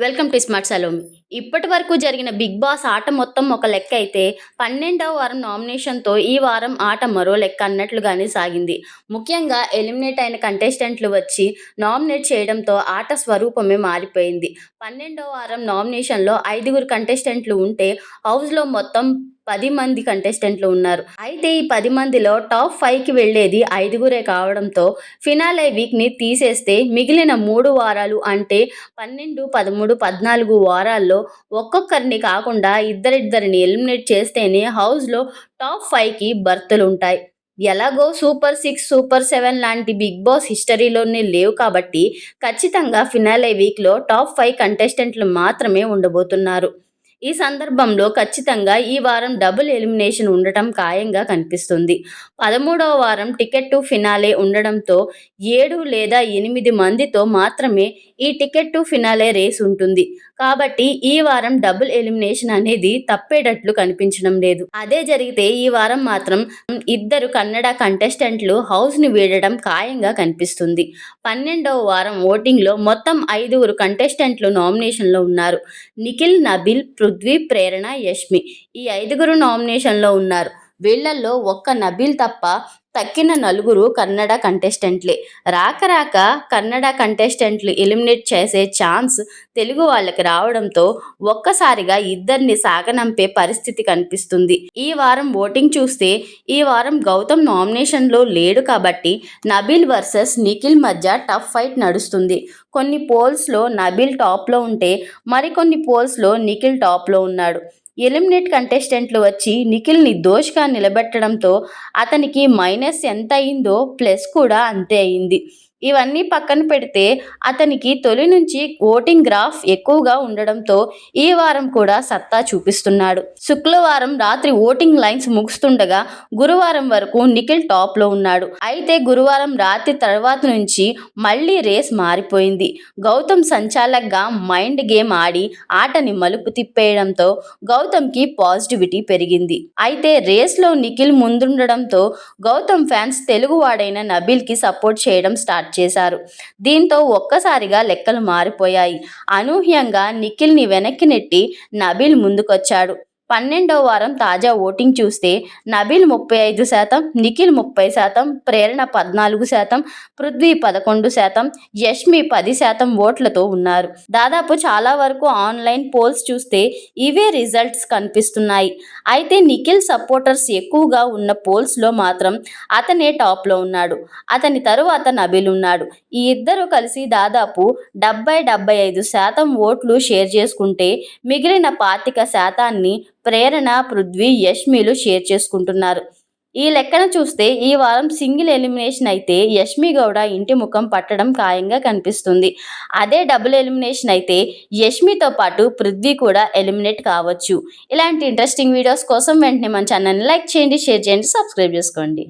Welcome to smart Salomi ఇప్పటి వరకు జరిగిన బిగ్ బాస్ ఆట మొత్తం ఒక లెక్క అయితే పన్నెండవ వారం నామినేషన్తో ఈ వారం ఆట మరో లెక్క అన్నట్లుగానే సాగింది. ముఖ్యంగా ఎలిమినేట్ అయిన కంటెస్టెంట్లు వచ్చి నామినేట్ చేయడంతో ఆట స్వరూపమే మారిపోయింది. పన్నెండవ వారం నామినేషన్లో ఐదుగురు కంటెస్టెంట్లు ఉంటే హౌస్లో మొత్తం పది మంది కంటెస్టెంట్లు ఉన్నారు. అయితే ఈ పది మందిలో టాప్ ఫైవ్కి వెళ్ళేది ఐదుగురే కావడంతో ఫినాలే వీక్ని తీసేస్తే మిగిలిన మూడు వారాలు అంటే పన్నెండు పదమూడు పద్నాలుగు వారాల్లో ఒక్కొక్కరిని కాకుండా ఇద్దరిద్దరిని ఎలిమినేట్ చేస్తేనే హౌస్లో టాప్ ఫైవ్కి బర్తులు ఉంటాయి. ఎలాగో సూపర్ సిక్స్ సూపర్ సెవెన్ లాంటి బిగ్ బాస్ హిస్టరీలోనే లేవు కాబట్టి ఖచ్చితంగా ఫినాలే వీక్లో టాప్ ఫైవ్ కంటెస్టెంట్లు మాత్రమే ఉండబోతున్నారు. ఈ సందర్భంలో ఖచ్చితంగా ఈ వారం డబుల్ ఎలిమినేషన్ ఉండటం ఖాయంగా కనిపిస్తుంది. పదమూడవ వారం టికెట్ టు ఫినాలే ఉండడంతో ఏడు లేదా ఎనిమిది మందితో మాత్రమే ఈ టికెట్ టు ఫినాలే రేస్ ఉంటుంది. కాబట్టి ఈ వారం డబుల్ ఎలిమినేషన్ అనేది తప్పేటట్లు కనిపించడం లేదు. అదే జరిగితే ఈ వారం మాత్రం ఇద్దరు కన్నడ కంటెస్టెంట్లు హౌస్ని వీడడం ఖాయంగా కనిపిస్తుంది. పన్నెండవ వారం ఓటింగ్లో మొత్తం ఐదుగురు కంటెస్టెంట్లు నామినేషన్లో ఉన్నారు. నిఖిల్ నబిల్ పృథ్వీ ప్రేరణ యష్మి ఈ ఐదుగురు నామినేషన్లో ఉన్నారు. వీళ్ళల్లో ఒక్క నబీల్ తప్ప తక్కిన నలుగురు కన్నడ కంటెస్టెంట్లే. రాక రాక కన్నడ కంటెస్టెంట్లు ఎలిమినేట్ చేసే ఛాన్స్ తెలుగు వాళ్ళకి రావడంతో ఒక్కసారిగా ఇద్దరిని సాగనంపే పరిస్థితి కనిపిస్తుంది. ఈ వారం ఓటింగ్ చూస్తే ఈ వారం గౌతమ్ నామినేషన్లో లేడు కాబట్టి నబీల్ వర్సెస్ నిఖిల్ మధ్య టఫ్ ఫైట్ నడుస్తుంది. కొన్ని పోల్స్లో నబీల్ టాప్లో ఉంటే మరికొన్ని పోల్స్లో నిఖిల్ టాప్లో ఉన్నాడు. ఎలిమినేట్ కంటెస్టెంట్లు వచ్చి నిఖిల్ని దోష్గా నిలబెట్టడంతో అతనికి మైనస్ ఎంత అయిందో ప్లస్ కూడా అంతే అయింది. ఇవన్నీ పక్కన పెడితే అతనికి తొలి నుంచి ఓటింగ్ గ్రాఫ్ ఎక్కువగా ఉండడంతో ఈ వారం కూడా సత్తా చూపిస్తున్నాడు. శుక్రవారం రాత్రి ఓటింగ్ లైన్స్ ముగుస్తుండగా గురువారం వరకు నిఖిల్ టాప్లో ఉన్నాడు. అయితే గురువారం రాత్రి తర్వాత నుంచి మళ్ళీ రేస్ మారిపోయింది. గౌతమ్ సంచాలక్గా మైండ్ గేమ్ ఆడి ఆటని మలుపు తిప్పేయడంతో గౌతమ్కి పాజిటివిటీ పెరిగింది. అయితే రేస్లో నిఖిల్ ముందుండడంతో గౌతమ్ ఫ్యాన్స్ తెలుగువాడైన నబీల్కి సపోర్ట్ చేయడం స్టార్ట్ చేశారు దీంతో ఒక్కసారిగా లెక్కలు మారిపోయాయి. అనూహ్యంగా నిఖిల్ని వెనక్కి నెట్టి నబీల్ ముందుకొచ్చాడు. పన్నెండవ వారం తాజా ఓటింగ్ చూస్తే నబీల్ ముప్పై ఐదు శాతం నిఖిల్ ముప్పై శాతం ప్రేరణ పద్నాలుగు శాతం పృథ్వీ పదకొండు శాతం యష్మి పది శాతం ఓట్లతో ఉన్నారు. దాదాపు చాలా వరకు ఆన్లైన్ పోల్స్ చూస్తే ఇవే రిజల్ట్స్ కనిపిస్తున్నాయి. అయితే నిఖిల్ సపోర్టర్స్ ఎక్కువగా ఉన్న పోల్స్లో మాత్రం అతనే టాప్లో ఉన్నాడు. అతని తరువాత నబీల్ ఉన్నాడు. ఈ ఇద్దరు కలిసి దాదాపు డెబ్బై డెబ్బై ఐదు శాతం ఓట్లు షేర్ చేసుకుంటే మిగిలిన పాతిక శాతాన్ని ప్రేరణ పృథ్వీ యష్మిలు షేర్ చేసుకుంటున్నారు. ఈ లెక్కన చూస్తే ఈ వారం సింగిల్ ఎలిమినేషన్ అయితే యష్మి గౌడ ఇంటి ముఖం పట్టడం ఖాయంగా కనిపిస్తుంది. అదే డబుల్ ఎలిమినేషన్ అయితే యష్మితో పాటు పృథ్వీ కూడా ఎలిమినేట్ కావచ్చు. ఇలాంటి ఇంట్రెస్టింగ్ వీడియోస్ కోసం వెంటనే మన ఛానల్ని లైక్ చేయండి షేర్ చేయండి సబ్స్క్రైబ్ చేసుకోండి.